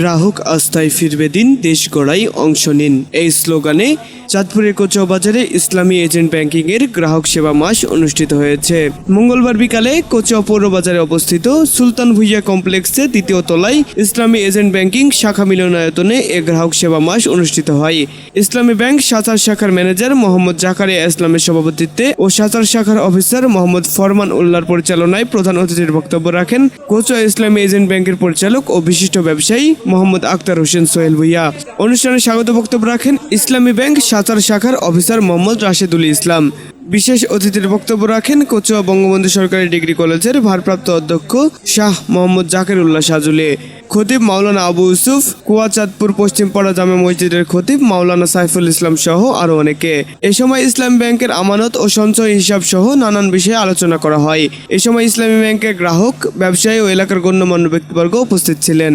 গ্রাহক আস্থায় ফিরবে দিন, দেশ গড়াই অংশ নিন। এই স্লোগানে চাঁদপুরের কোচাও বাজারে ইসলামী এজেন্ট ব্যাংকিং এর গ্রাহক সেবা মাস অনুষ্ঠিত হয়েছে। মঙ্গলবার বিকালে কোচাও পৌর বাজারে অবস্থিত সুলতান ভুইয়া কমপ্লেক্সে দ্বিতীয় তলায় ইসলামী এজেন্ট ব্যাংকিং শাখা মিলনায়তনে এ গ্রাহক সেবা মাস অনুষ্ঠিত হয়। ইসলামী ব্যাংক সাঁচার শাখার ম্যানেজার মোহাম্মদ জাকারিয়া ইসলামের সভাপতিত্বে ও সাঁচার শাখার অফিসার মোহাম্মদ ফরমান উল্লাহর পরিচালনায় প্রধান অতিথির বক্তব্য রাখেন কোচুয়া ইসলামী এজেন্ট ব্যাংকের পরিচালক ও বিশিষ্ট ব্যবসায়ী মোহাম্মদ আক্তার হোসেন সোহেল ভুইয়া। অনুষ্ঠানে স্বাগত বক্তব্য রাখেন ইসলামী ব্যাংক সাঁতার শাখার অফিসার মোহাম্মদ রাশেদুল ইসলাম। বিশেষ অতিথির বক্তব্য রাখেন কোচুয়া বঙ্গবন্ধু সরকারি ডিগ্রি কলেজের ভারপ্রাপ্ত অধ্যক্ষ শাহ মোহাম্মদ জাকির উল্লাহ সাজুলে। খতিব মাওলানা আবু ইউসুফ কুয়াচাঁদপুর পশ্চিম পশ্চিমপাড়া জামে মসজিদের খতিব মাওলানা সাইফুল ইসলাম সহ আরও অনেকে। এ সময় ইসলাম ব্যাংকের আমানত ও সঞ্চয় হিসাব সহ নানান বিষয়ে আলোচনা করা হয়। এ সময় ইসলামী ব্যাংকের গ্রাহক, ব্যবসায়ী ও এলাকার গণ্যমান্য ব্যক্তিবর্গ উপস্থিত ছিলেন।